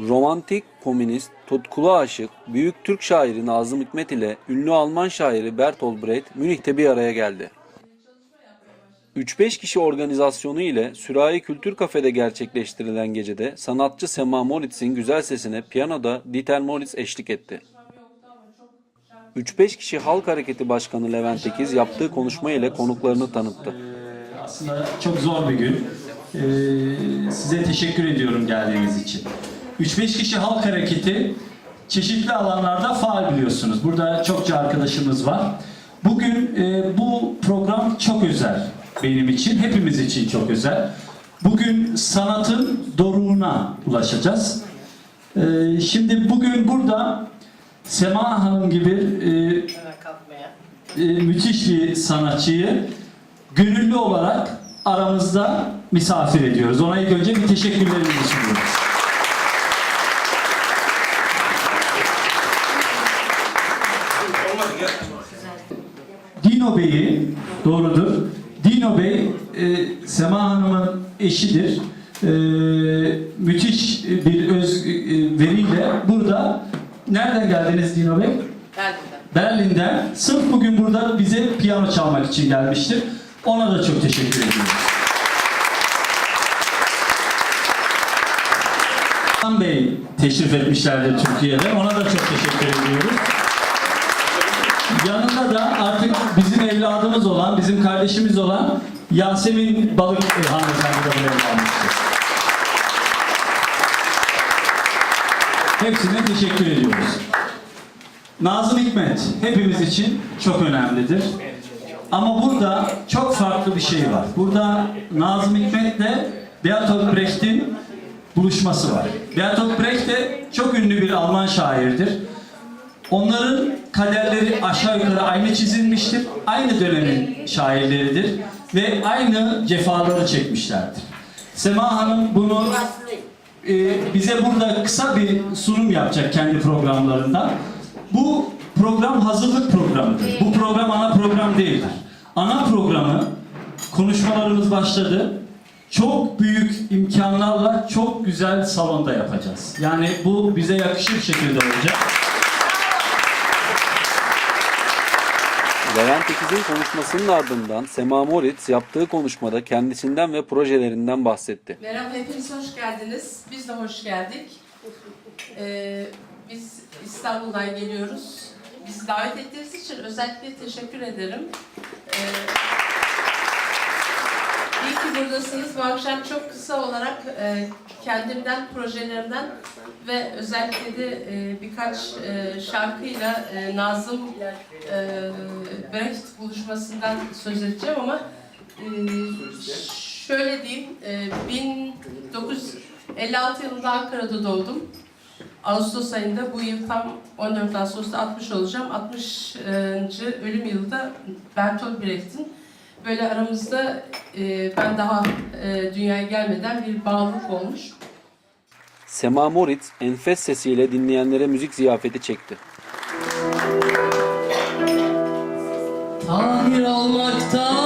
Romantik, komünist, tutkulu aşık, büyük Türk şairi Nazım Hikmet ile ünlü Alman şairi Bertolt Brecht Münih'te bir araya geldi. 3-5 kişi organizasyonu ile Sürahi Kültür Kafe'de gerçekleştirilen gecede sanatçı Sema Moritz'in güzel sesine piyanoda Dieter Moritz eşlik etti. 3-5 kişi Halk Hareketi Başkanı Levent Ekiz yaptığı konuşma ile konuklarını tanıttı. Aslında çok zor bir gün. Ee, size teşekkür ediyorum geldiğiniz için. 3-5 kişi halk hareketi çeşitli alanlarda faal biliyorsunuz. Burada çokça arkadaşımız var. Bugün e, bu program çok özel benim için, hepimiz için çok özel. Bugün sanatın doruğuna ulaşacağız. Ee, şimdi bugün burada Sema Hanım gibi e, e, müthiş bir sanatçıyı gönüllü olarak aramızda misafir ediyoruz. Ona ilk önce bir teşekkürlerimizi sunuyoruz. Dino Bey'i, doğrudur. Dino Bey, e, Sema Hanım'ın eşidir. E, müthiş bir öz e, veriyle burada nereden geldiniz Dino Bey? Berlin'den. Berlin'den sırf bugün burada bize piyano çalmak için gelmiştir. Ona da çok teşekkür ediyoruz. Hasan Bey teşrif etmişlerdi Türkiye'de. Ona da çok teşekkür ediyoruz. Yanında da artık bizim evladımız olan, bizim kardeşimiz olan Yasemin Balık e, hanımefendi de buraya gelmiştir. Hepsine teşekkür ediyoruz. Nazım Hikmet hepimiz için çok önemlidir. Ama burada çok farklı bir şey var. Burada Nazım Hikmet'le Bertolt Brecht'in buluşması var. Bertolt Brecht de çok ünlü bir Alman şairdir. Onların kaderleri aşağı yukarı aynı çizilmiştir. Aynı dönemin şairleridir. Ve aynı cefaları çekmişlerdir. Sema Hanım bunu e, bize burada kısa bir sunum yapacak kendi programlarından. Bu program hazırlık programıdır. Bu program ana program değildir. Ana programı konuşmalarımız başladı. Çok büyük imkanlarla çok güzel salonda yapacağız. Yani bu bize yakışır şekilde olacak. Levent Ekiz'in konuşmasının ardından Sema Moritz yaptığı konuşmada kendisinden ve projelerinden bahsetti. Merhaba, hepiniz hoş geldiniz. Biz de hoş geldik. Ee, biz İstanbul'dan geliyoruz. Bizi davet ettiğiniz için özellikle teşekkür ederim. Ee, iyi ki buradasınız. Bu akşam çok kısa olarak e, kendimden, projelerimden ve özellikle de e, birkaç e, şarkıyla e, Nazım e, Brecht buluşmasından söz edeceğim ama e, şöyle diyeyim, e, 1956 yılında Ankara'da doğdum. Ağustos ayında bu yıl tam 14 Ağustos'ta 60 olacağım. 60. ölüm yılı da Bertolt Brecht'in. Böyle aramızda e, ben daha e, dünyaya gelmeden bir bağlılık olmuş. Sema Moritz enfes sesiyle dinleyenlere müzik ziyafeti çekti. Tahir olmakta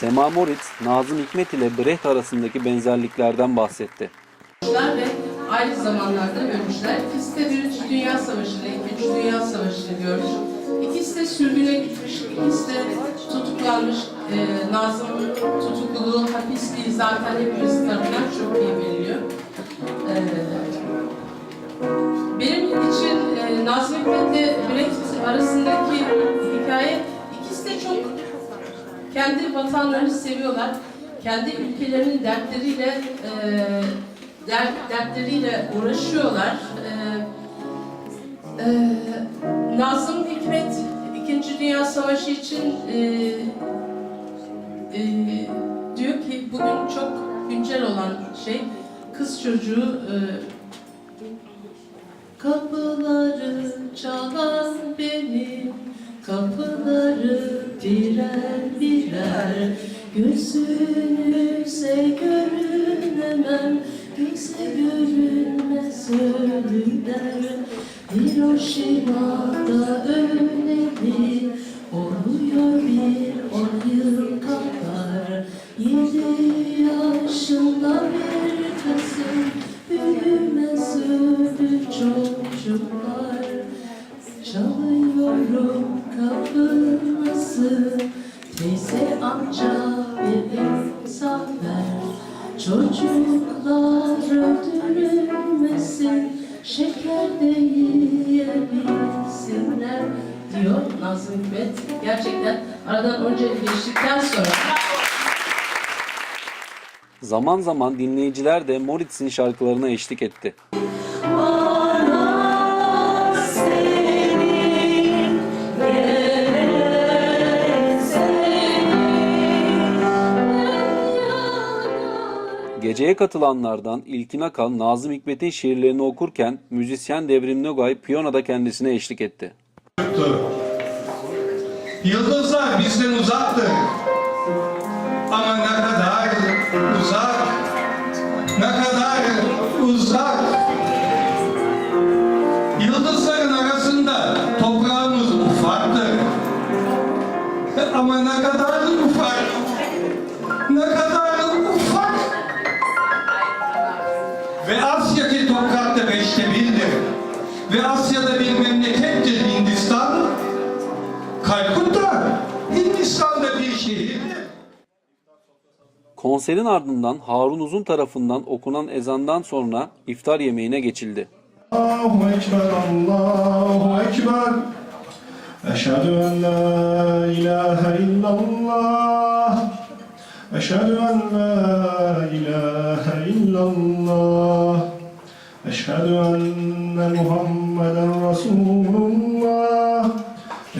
Sema Moritz, Nazım Hikmet ile Brecht arasındaki benzerliklerden bahsetti. ve aynı zamanlarda ölmüşler. İkisi de Birinci Dünya Savaşı ile İkinci Dünya Savaşı'nı görmüş. İkisi de sürgüne gitmiş, ikisi de tutuklanmış. Ee, Nazım'ın tutukluluğu, hapisliği zaten hepimiz tarafından çok iyi biliniyor. Ee, benim için e, Nazım Hikmet'le Brecht arasındaki hikaye ikisi de çok kendi vatanlarını seviyorlar. Kendi ülkelerinin dertleriyle e, dert, dertleriyle uğraşıyorlar. E, e, Nazım Hikmet İkinci Dünya Savaşı için e, e, diyor ki bugün çok güncel olan şey kız çocuğu e, Kapıları çalan benim Kapıları birer birer Gözünüze görünemem. Göze görünmez ölümler Hiroşima'da öleli Oluyor bir on yıl kadar Yedi yaşında bir kızım Büyümez öldü çocuklar. Çalıyorum kapınızı Teyze amca bir imza ver Çocuklar öldürülmesin Şeker de yiyebilsinler diyor Nazım Hikmet. Gerçekten aradan yıl geçtikten sonra Zaman zaman dinleyiciler de Moritz'in şarkılarına eşlik etti. Bana Geceye katılanlardan İlkin Akan, Nazım Hikmet'in şiirlerini okurken müzisyen Devrim Nogay piyanoda kendisine eşlik etti. Yıldızlar bizden uzaktır. Ama ne kadar uzak, ne kadar uzak. Ve Asya'da bir memlekettir Hindistan. Kalkutta Hindistan'da bir şehirdir. Konserin ardından Harun Uzun tarafından okunan ezandan sonra iftar yemeğine geçildi. Allahu Ekber, Allahu Ekber. Eşhedü en la ilahe illallah. Eşhedü en la ilahe illallah. Eşhedü enne Muhammeden